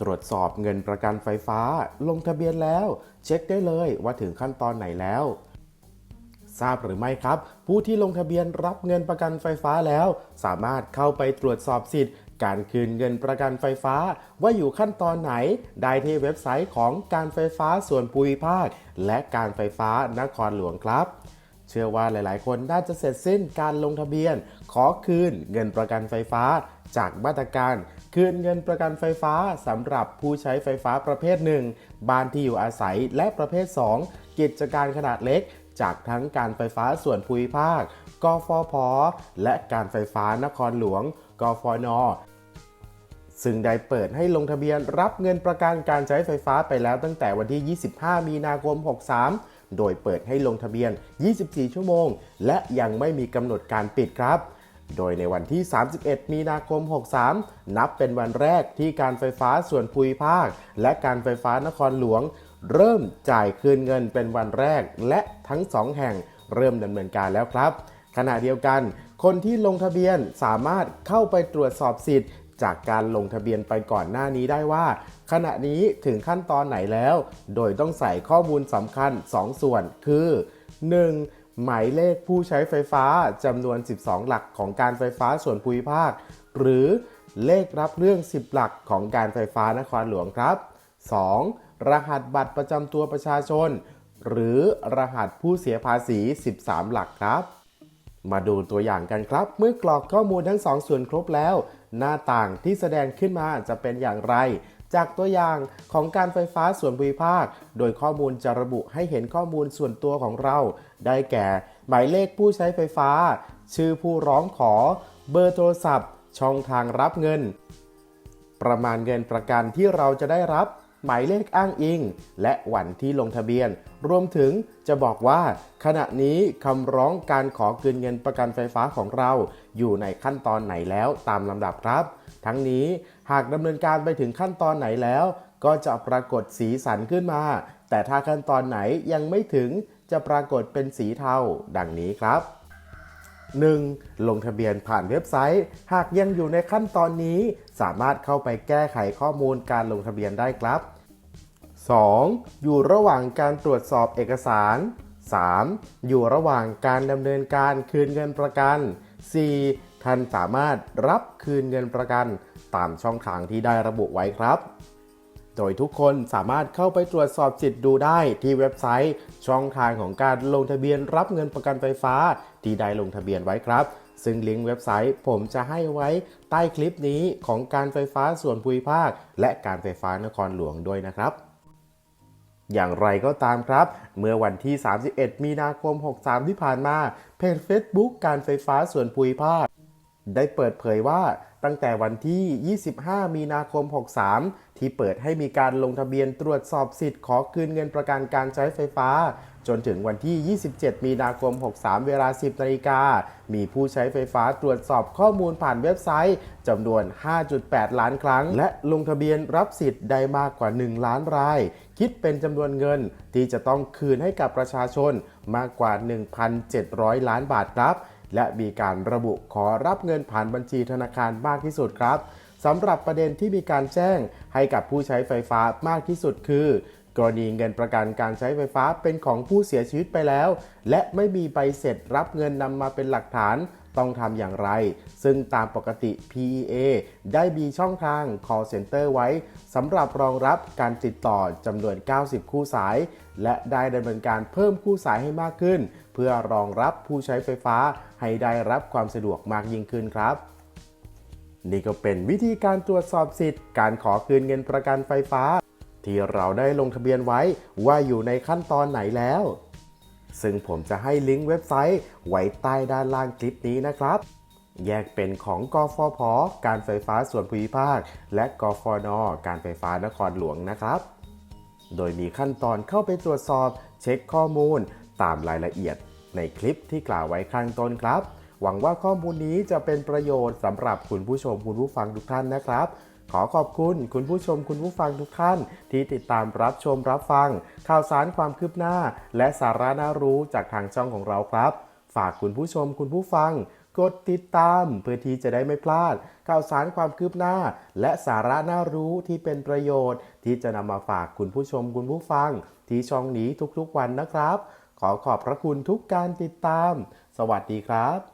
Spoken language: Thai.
ตรวจสอบเงินประกันไฟฟ้า ลงทะเบียนแล้ว เช็คได้เลยว่าถึงขั้นตอนไหนแล้ว ทราบหรือไม่ครับ ผู้ที่ลงทะเบียนรับเงินประกันไฟฟ้าแล้ว สามารถเข้าไปตรวจสอบสิทธิ์ การคืนเงินประกันไฟฟ้า ว่าอยู่ขั้นตอนไหน ได้ที่เว็บไซต์ของการไฟฟ้าส่วนภูมิภาค และการไฟฟ้านครหลวงครับ เชื่อว่าหลาย ๆ คนน่าจะเสร็จสิ้นการลงทะเบียน ขอคืนเงินประกันไฟฟ้าจากมาตรการคืนเงินประกันไฟฟ้าสำหรับผู้ใช้ไฟฟ้าประเภทหนึ่งบ้านที่อยู่อาศัยและประเภท 2 กิจการขนาดเล็ก จากทั้งการไฟฟ้าส่วนภูมิภาค กฟผ และการไฟฟ้านครหลวง กฟน ซึ่งได้เปิดให้ลงทะเบียนรับเงินประกันการใช้ไฟฟ้าไปแล้วตั้งแต่วันที่ 25 มีนาคม 63 โดยเปิดให้ลงทะเบียน 24 ชั่วโมง และยังไม่มีกำหนดการปิดครับ โดยในวันที่ 31 มีนาคม 63 นับเป็นวันแรกที่การไฟฟ้าส่วนภูมิภาค และการไฟฟ้านครหลวง เริ่มจ่ายคืนเงินเป็นวันแรก และทั้งสองแห่งเริ่มดำเนินการแล้วครับ ขณะเดียวกัน คนที่ลงทะเบียนสามารถเข้าไปตรวจสอบสิทธิ์จากการลงทะเบียนไปก่อนหน้านี้ได้ว่า ขณะนี้ถึงขั้นตอนไหนแล้ว โดยต้องใส่ข้อมูลสำคัญ 2 ส่วนคือ 1. หมายเลขผู้ใช้ไฟฟ้าจำนวน 12 หลักของการไฟฟ้าส่วนภูมิภาค หรือเลขรับเรื่อง 10 หลักของการไฟฟ้านครหลวงครับ 2. รหัสบัตรประจำตัวประชาชน หรือรหัสผู้เสียภาษี 13 หลักครับ มาดูตัวอย่างกันครับ เมื่อกรอกข้อมูลทั้งสองส่วนครบแล้ว หน้าต่างที่แสดงขึ้นมาจะเป็นอย่างไร จากตัวอย่างของการไฟฟ้าส่วนภูมิภาค โดยข้อมูลจะระบุให้เห็นข้อมูลส่วนตัวของเรา ได้แก่ หมายเลขผู้ใช้ไฟฟ้า ชื่อผู้ร้องขอ เบอร์โทรศัพท์ ช่องทางรับเงิน ประมาณเงินประกันที่เราจะได้รับ หมายเลขอ้างอิง และวันที่ลงทะเบียน รวมถึงจะบอกว่า ขณะนี้คำร้องการขอคืนเงินประกันไฟฟ้าของเรา อยู่ในขั้นตอนไหนแล้วตามลำดับครับ ทั้งนี้หากดำเนินการไปถึงขั้นตอนไหนแล้ว ก็จะปรากฏสีสันขึ้นมา แต่ถ้าขั้นตอนไหนยังไม่ถึงจะปรากฏเป็นสีเทาดังนี้ครับ 1. ลงทะเบียนผ่านเว็บไซต์ หากยังอยู่ในขั้นตอนนี้ สามารถเข้าไปแก้ไขข้อมูลการลงทะเบียนได้ครับ 2. อยู่ระหว่างการตรวจสอบเอกสาร 3. อยู่ระหว่างการดำเนินการคืนเงินประกัน 4. ท่านสามารถรับคืนเงินประกัน ตามช่องทางที่ได้ระบุไว้ครับ โดยทุกคนสามารถเข้าไปตรวจสอบสิทธิ์ดูได้ที่เว็บไซต์ ช่องทางของการลงทะเบียนรับเงินประกันไฟฟ้า ที่ได้ลงทะเบียนไว้ครับ ซึ่งลิงก์เว็บไซต์ผมจะให้ไว้ใต้คลิปนี้ของการไฟฟ้าส่วนภูมิภาค และการไฟฟ้านครหลวงด้วยนะครับ อย่างไรก็ตามครับ เมื่อวันที่ 31 มีนาคม 63 ที่ผ่านมา เพจ Facebook การไฟฟ้าส่วนภูมิภาค ได้เปิดเผยว่าตั้งแต่วันที่ 25 มีนาคม 63 ที่เปิดให้มีการลงทะเบียนตรวจสอบสิทธิ์ขอคืนเงินประกันการใช้ไฟฟ้า จนถึงวันที่ 27 มีนาคม 63 เวลา 10นาฬิกา มีผู้ใช้ไฟฟ้าตรวจสอบข้อมูลผ่านเว็บไซต์จำนวน 5.8 ล้านครั้ง และลงทะเบียนรับสิทธิ์ได้มากกว่า 1 ล้านราย คิดเป็นจำนวนเงินที่จะต้องคืนให้กับประชาชนมากกว่า 1,700 ล้านบาทครับ และมีการระบุขอรับเงินผ่านบัญชีธนาคารมากที่สุดครับสำหรับประเด็นที่มีการแจ้งให้กับผู้ใช้ไฟฟ้ามากที่สุดคือ กรณีเงินประกันการใช้ไฟฟ้าเป็นของผู้เสียชีวิตไปแล้ว และไม่มีใบเสร็จรับเงินนำมาเป็นหลักฐานต้องทำอย่างไร ซึ่งตามปกติ PEA ได้มีช่องทาง call center ไว้สำหรับรองรับการติดต่อจำนวน 90 คู่สาย และได้ดำเนินการเพิ่มคู่สายให้มากขึ้น เพื่อรองรับผู้ใช้ไฟฟ้าให้ได้รับความสะดวกมากยิ่งขึ้นครับนี่ก็เป็นวิธีการตรวจสอบสิทธิ์ การขอคืนเงินประกันไฟฟ้า ที่เราได้ลงทะเบียนไว้ว่าอยู่ในขั้นตอนไหนแล้ว ซึ่งผมจะให้ลิงก์เว็บไซต์ไว้ใต้ด้านล่างคลิปนี้นะครับ แยกเป็นของกฟผ การไฟฟ้าส่วนภูมิภาค และกฟน การไฟฟ้านครหลวงนะครับ โดยมีขั้นตอนเข้าไปตรวจสอบ เช็คข้อมูล ตามรายละเอียดในคลิปที่กล่าวไว้ข้างต้นครับ หวังว่าข้อมูลนี้จะเป็นประโยชน์สำหรับคุณผู้ชมคุณผู้ฟังทุกท่านนะครับขอขอบคุณคุณผู้ชมคุณผู้ฟังทุกท่าน ที่ติดตามรับชมรับฟัง ข่าวสารความคืบหน้า และสาระน่ารู้จากทางช่องของเราครับ ฝากคุณผู้ชมคุณผู้ฟัง กดติดตามเพื่อที่จะได้ไม่พลาด ข่าวสารความคืบหน้า และสาระน่ารู้ที่เป็นประโยชน์ ที่จะนำมาฝากคุณผู้ชมคุณผู้ฟัง ที่ช่องนี้ทุกๆวันนะครับ ขอขอบพระคุณทุกการติดตาม สวัสดีครับ